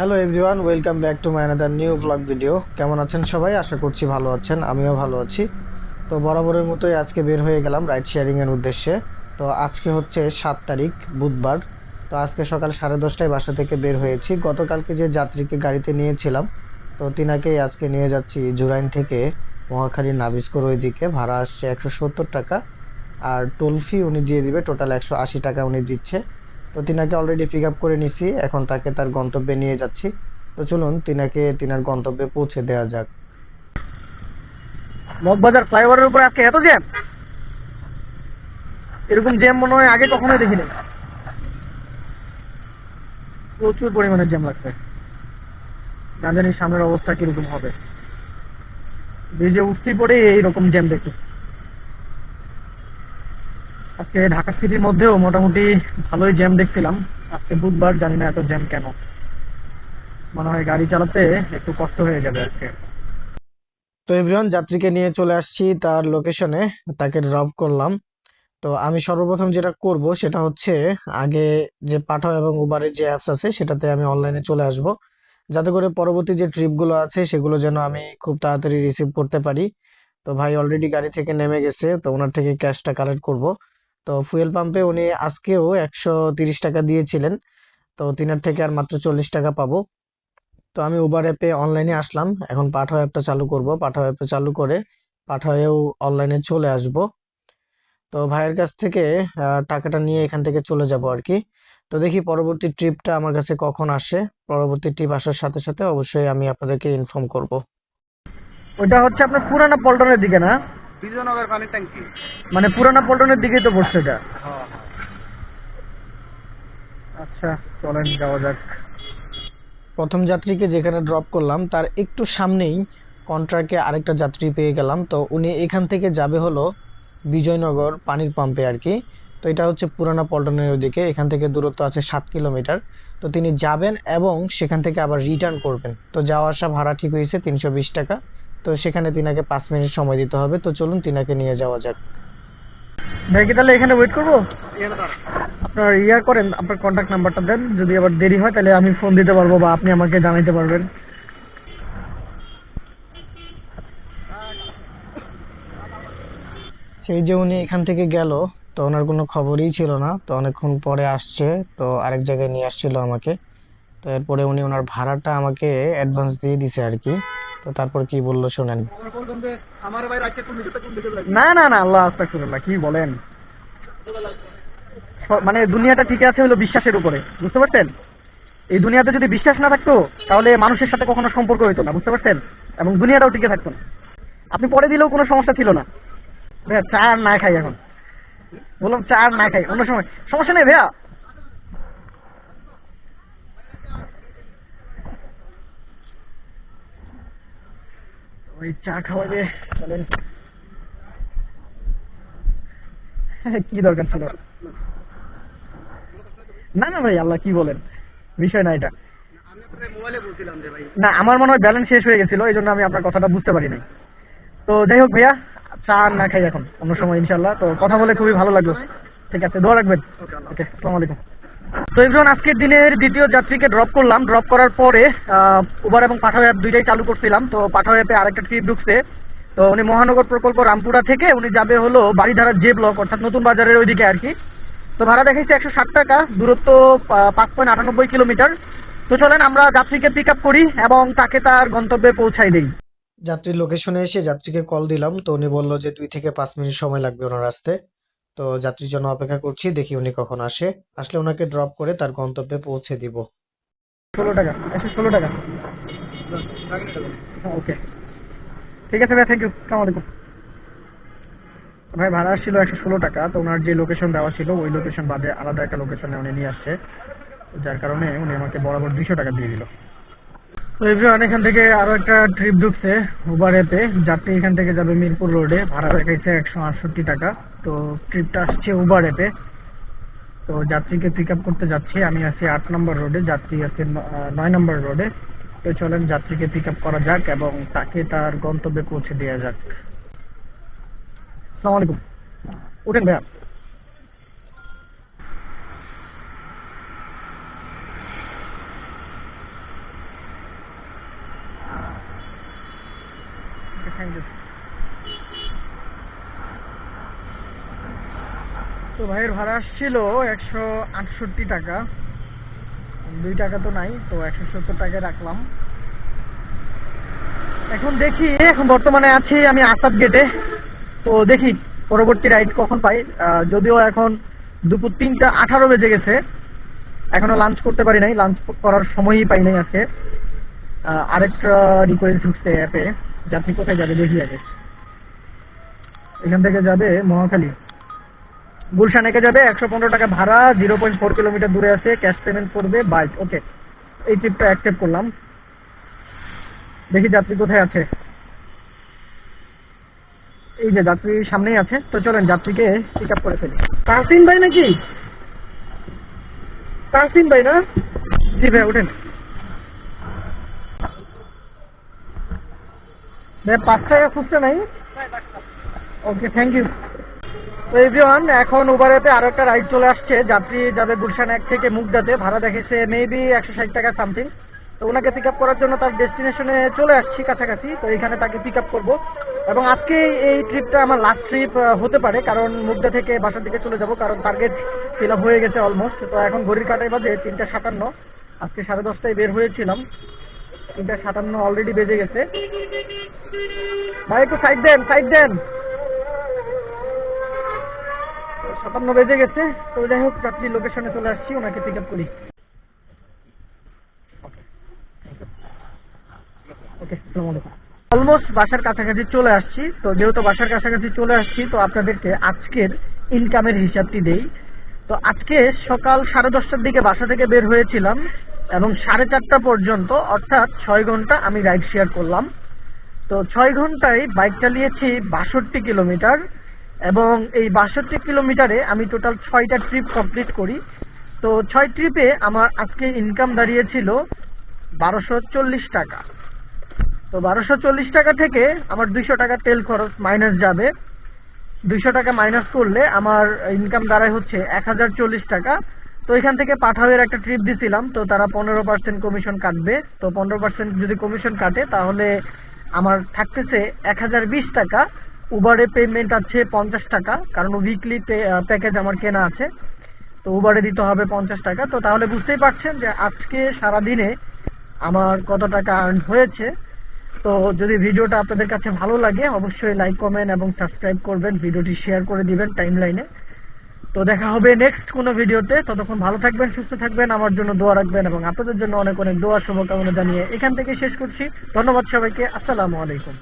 Hello everyone welcome back to my another new blog video কেমন আছেন সবাই? আশা করছি ভালো আছেন, আমিও ভালো আছি। তো বরাবরের মতোই আজকে বের হয়ে গেলাম রাইড শেয়ারিংয়ের উদ্দেশ্যে। তো আজকে হচ্ছে সাত তারিখ, বুধবার। তো আজকে সকাল সাড়ে দশটায় বাসা থেকে বের হয়েছি। গতকালকে যে যাত্রীকে গাড়িতে নিয়েছিলাম, তো তিনাকেই আজকে নিয়ে যাচ্ছি জুরাইন থেকে মহাখালী নাবিস্কোর ওইদিকে। ভাড়া আসছে একশো সত্তর টাকা। আর টোল ফি উনি দিয়ে দিবে টোটাল একশো আশি টাকা উনি দিচ্ছে। তো তিনাকে অলরেডি পিক আপ করে নিছি, এখন তাকে তার গন্তব্যে নিয়ে যাচ্ছি। তো চলুন, তিনাকে, তিনার গন্তব্যে পৌঁছে দেওয়া যাক। মগবাজার ফ্লাইওভারের উপরে আজকে এত জ্যাম? এরকম জ্যাম মনে হয় আগে কখনোই দেখিনি। প্রচুর পরিমাণে জ্যাম লাগছে। না জানি সামনের অবস্থা কীরকম হবে। ব্রিজে উঠতে পরে এইরকম জ্যাম দেখি। আজকে ঢাকা সিটির মধ্যেও মোটামুটি ভালোই জ্যাম দেখছিলাম। আজকে বুধবার, জানি না এত জ্যাম কেন। মনে হয় গাড়ি চালাতে একটু কষ্ট হয়ে যাবে আজকে। তো এভরিওয়ান যাত্রীকে নিয়ে চলে আসছি তার লোকেশনে তাকে ড্রপ করলাম। তো আমি সর্বপ্রথম যেটা করব সেটা হচ্ছে, আগে যে পাঠাও এবং উবারের যে অ্যাপস আছে, সেটাতে আমি অনলাইনে চলে আসব। যাতে করে পরবর্তী যে ট্রিপগুলো আছে, সেগুলো যেন আমি খুব তাড়াতাড়ি রিসিভ করতে পারি। তো ভাই অলরেডি গাড়ি থেকে নেমে গেছে, তো ওনার থেকে ক্যাশটা কালেক্ট করব। তো ফুয়েল পাম্পে উনি আজকেও একশো তিরিশ টাকা দিয়েছিলেন। তো তিনার থেকে আর মাত্র চল্লিশ টাকা পাবো। তো আমি উবার অ্যাপে অনলাইনে আসলাম। এখন পাঠাও অ্যাপটা চালু করব। পাঠাও অ্যাপটা চালু করে পাঠাওয়েও অনলাইনে চলে আসব। তো ভাইয়ের কাছ থেকে টাকাটা নিয়ে এখান থেকে চলে যাব আর কি। তো দেখি পরবর্তী ট্রিপটা আমার কাছে কখন আসে। পরবর্তী ট্রিপ আসার সাথে সাথে অবশ্যই আমি আপনাদেরকে ইনফর্ম করব। ওইটা হচ্ছে আপনার পুরানা পল্টনের দিকে না? বিজয়নগর পানির ট্যাঙ্কি মানে পুরানা পল্টনের দিকেই তো পড়ছে এটা। হ্যাঁ আচ্ছা চলেন যাওয়া যাক। প্রথম যাত্রীকে যেখানে ড্রপ করলাম তার একটু সামনেই কন্ট্রাক্টে আরেকটা যাত্রী পেয়ে গেলাম। তো উনি এখান থেকে যাবে হলো বিজয়নগর পানির পাম্পে আর কি। তো এটা হচ্ছে পুরানা পল্টনের ওদিকে এখান থেকে দূরত্ব আছে সাত কিলোমিটার। তো তিনি যাবেন এবং সেখান থেকে আবার রিটার্ন করবেন। তো যাওয়া আসা ভাড়া ঠিক হয়েছে তিনশো বিশ টাকা। তো সেখানে তিনাকে পাঁচ মিনিট সময় দিতে হবে। তো চলুন তিনাকে নিয়ে যাওয়া যাক। ভাই তাহলে এখানে ওয়েট করব? আপনার ইয়া করেন, আপনার কন্ট্যাক্ট নাম্বারটা দেন। যদি আবার দেরি হয়, তাহলে আমি ফোন দিতে পারব বা আপনি আমাকে জানাইতে পারবেন। সেই যে উনি এখান থেকে গেল, তো ওনার কোনো খবরই ছিল না। তো অনেকক্ষণ পরে আসছে, তো আরেক জায়গায় নিয়ে আসছিল আমাকে। তো এরপরে উনি ওনার ভাড়াটা আমাকে অ্যাডভান্স দিয়ে দিছে আর কি। তো তারপর কি বলল শোনেন। না না না, আল্লাহ আস্তাগফিরুল্লাহ, কি বলেন? মানে দুনিয়াটা ঠিক আছে হলো বিশ্বাসের উপরে, বুঝতে পারছেন? এই দুনিয়াতে যদি বিশ্বাস না থাকতো, তাহলে মানুষের সাথে কখনো সম্পর্ক হতো না, বুঝতে পারছেন? এবং দুনিয়াটাও টিকে থাকতো না। আপনি পরে দিলেও কোনো সমস্যা ছিল না। ভাইয়া, চা না খাই এখন। বললাম চা না খাই, অন্য সময়। সমস্যা নেই ভাইয়া। ওই চা খাওয়াবে চলেন কি দরকার ছিল? না না ভাই আল্লাহ কি বলেন? বিষয় না এটা। যে না আমার মনে হয় ব্যালেন্স শেষ হয়ে গেছিল এই জন্য আমি আপনার কথাটা বুঝতে পারি নাই। তো যাই হোক ভাইয়া চা না খাই এখন অন্য সময় ইনশাল্লাহ তো কথা বলে খুবই ভালো লাগল। ঠিক আছে দোয়া রাখবেন। ওকে আসসালামু আলাইকুম। তো এভরিওয়ান, আজকের দিনের দ্বিতীয় যাত্রীকে ড্রপ করলাম। ড্রপ করার পরে উবার এবং পাঠাও অ্যাপ দুইটাই চালু করছিলাম। তো পাঠাও অ্যাপে আরেকটা ট্রিপ ঢুকছে। তো উনি মহানগর প্রকল্প রামপুরা থেকে, উনি যাবে হলো বাড়িধারার জে ব্লক অর্থাৎ নতুন বাজারের ওইদিকে আর কি। তো ভাড়া দেখাইছে একশো ষাট টাকা, দূরত্ব পাঁচ পয়েন্ট আটানব্বই কিলোমিটার তো চলেন, আমরা যাত্রীকে পিক আপ করি এবং তাকে তার গন্তব্যে পৌঁছাই দিই। যাত্রীর লোকেশনে এসে যাত্রীকে কল দিলাম। তো উনি বলল যে দুই থেকে পাঁচ মিনিট সময় লাগবে ওনার আসতে। তো যাত্রীর জন্য অপেক্ষা করছি, দেখি উনি কখন আসে। আসলে ওনাকে ড্রপ করে তার গন্তব্যে পৌঁছে দিব। ষোলো টাকা, একশো ষোলো টাকা। ওকে। ঠিক আছে ভাই থ্যাংক ইউ সালাম আলাইকুম। ভাই, ভাড়া আসছিল একশো ষোলো টাকা, তো ওনার যে লোকেশন দেওয়া ছিল, ওই লোকেশন বাদে আলাদা একটা লোকেশনে উনি নিয়ে আসছে। যার কারণে উনি আমাকে বরাবর দুইশো টাকা দিয়ে দিল। তো এভরিওয়ান, এখান থেকে আরও একটা ট্রিপ ঢুকছে উবার এতে যাত্রী এখান থেকে যাবে মিরপুর রোডে ভাড়া রেখেছে একশো আটষট্টি টাকা। তো ট্রিপটা আসছে উবার এতে তো যাত্রীকে পিক আপ করতে যাচ্ছি। আমি আছি আট নম্বর রোডে যাত্রী আছে নয় নম্বর রোডে তো চলেন যাত্রীকে পিক আপ করা যাক এবং তাকে তার গন্তব্যে পৌঁছে দেওয়া যাক। সালাম আলাইকুম। উঠেন ভাইয়া। থ্যাংক ইউ তো ভাইয়ের ভাড়া আসছিল একশো আটষট্টি টাকা। দুই টাকা তো নাই তো একশো সত্তর টাকায় রাখলাম। এখন দেখি এখন বর্তমানে আছি আমি আসাদ গেটে তো দেখি পরবর্তী রাইড কখন পাই। যদিও এখন দুপুর তিনটা আঠারো বেজে গেছে। এখনও লাঞ্চ করতে পারি নাই লাঞ্চ করার সময়ই পাই নাই আহ, আরেকটা রিকোয়েস্ট ঢুকছে অ্যাপে যাত্রী কোথায় যাবে? দেখি আগে। এখান থেকে যাবে মহাখালী। গুলশান একে যাবে, একশো পনেরো টাকা ভাড়া জিরো পয়েন্ট ফোর কিলোমিটার দূরে আছে ক্যাশ পেমেন্ট করবে বাইক ওকে এই ট্রিপটা অ্যাকসেপ্ট করলাম। দেখি যাত্রী কোথায় আছে। এই যে যাত্রী সামনেই আছে, তো চলেন যাত্রীকে পিক আপ করে ফেলি। তাহসিন ভাই নাকি? তাহসিন ভাই না? জি ভাই, ওঠেন ভাই পাঁচ টাকা খুঁজতে নাই? ওকে থ্যাংক ইউ তো এভরিওয়ান এখন উবারেতে আরও একটা রাইড চলে আসছে। যাত্রী যাবে গুলশান এক থেকে মুগদাতে। ভাড়া দেখেছে মেবি একশো ষাট টাকা সামথিং তো ওনাকে পিক আপ করার জন্য তার ডেস্টিনেশনে চলে আসছি কাছাকাছি। তো এখানে তাকে পিক আপ করব। এবং আজকে এই ট্রিপটা আমার লাস্ট ট্রিপ হতে পারে। কারণ মুগদা থেকে বাসার দিকে চলে যাব। কারণ টার্গেট ফিল আপ হয়ে গেছে অলমোস্ট তো এখন ঘড়ির কাটায় বাজে তিনটা সাতান্ন। আজকে সাড়ে দশটায় বের হয়েছিলাম। তিনটা সাতান্ন অলরেডি বেজে গেছে। ভাই, একটু সাইড দেন সাইড দেন। সাতান্ন বেজে গেছে। তো যাই হোক যাত্রী লোকেশনে চলে আসছি, ওনাকে পিক আপ করি। অলমোস্ট বাসার কাছাকাছি চলে আসছি। তো যেহেতু বাসার কাছাকাছি চলে আসছি, তো আপনাদেরকে আজকের ইনকামের হিসাবটি দেই। তো আজকে সকাল সাড়ে দশটার দিকে বাসা থেকে বের হয়েছিলাম এবং সাড়ে চারটা পর্যন্ত, অর্থাৎ ছয় ঘণ্টা আমি রাইড শেয়ার করলাম। তো ছয় ঘন্টায় বাইক চালিয়েছি বাষট্টি কিলোমিটার এবং এই বাষট্টি কিলোমিটারে আমি টোটাল ছয়টা ট্রিপ কমপ্লিট করি। তো ছয় ট্রিপে আমার আজকে ইনকাম দাঁড়িয়েছিল বারোশো চল্লিশ টাকা। তো বারোশো চল্লিশ টাকা থেকে আমার দুইশো টাকা তেল খরচ মাইনাস যাবে। দুইশো টাকা মাইনাস করলে আমার ইনকাম দাঁড়ায় হচ্ছে এক হাজার চল্লিশ টাকা। তো এখান থেকে পাঠাওয়ের একটা ট্রিপ দিছিলাম, তো তারা পনেরো পার্সেন্ট কমিশন কাটবে। তো পনেরো পার্সেন্ট যদি কমিশন কাটে, তাহলে আমার থাকতেছে এক হাজার বিশ টাকা। উবারে পেমেন্ট আছে পঞ্চাশ টাকা, কারণ উইকলি প্যাকেজ আমার কেনা আছে। তো উবারে দিতে হবে পঞ্চাশ টাকা। তো তাহলে বুঝতেই পারছেন যে আজকে সারাদিনে আমার কত টাকা আর্ন হয়েছে। তো যদি ভিডিওটা আপনাদের কাছে ভালো লাগে, অবশ্যই লাইক কমেন্ট এবং সাবস্ক্রাইব করবেন। ভিডিওটি শেয়ার করে দিবেন টাইম লাইনে তো দেখা হবে নেক্সট কোনো ভিডিওতে। ততক্ষণ ভালো থাকবেন, সুস্থ থাকবেন, আমার জন্য দোয়া রাখবেন এবং আপনাদের জন্য অনেক অনেক দোয়া, শুভকামনা জানিয়ে এখান থেকে শেষ করছি। ধন্যবাদ সবাইকে, আসসালামু আলাইকুম।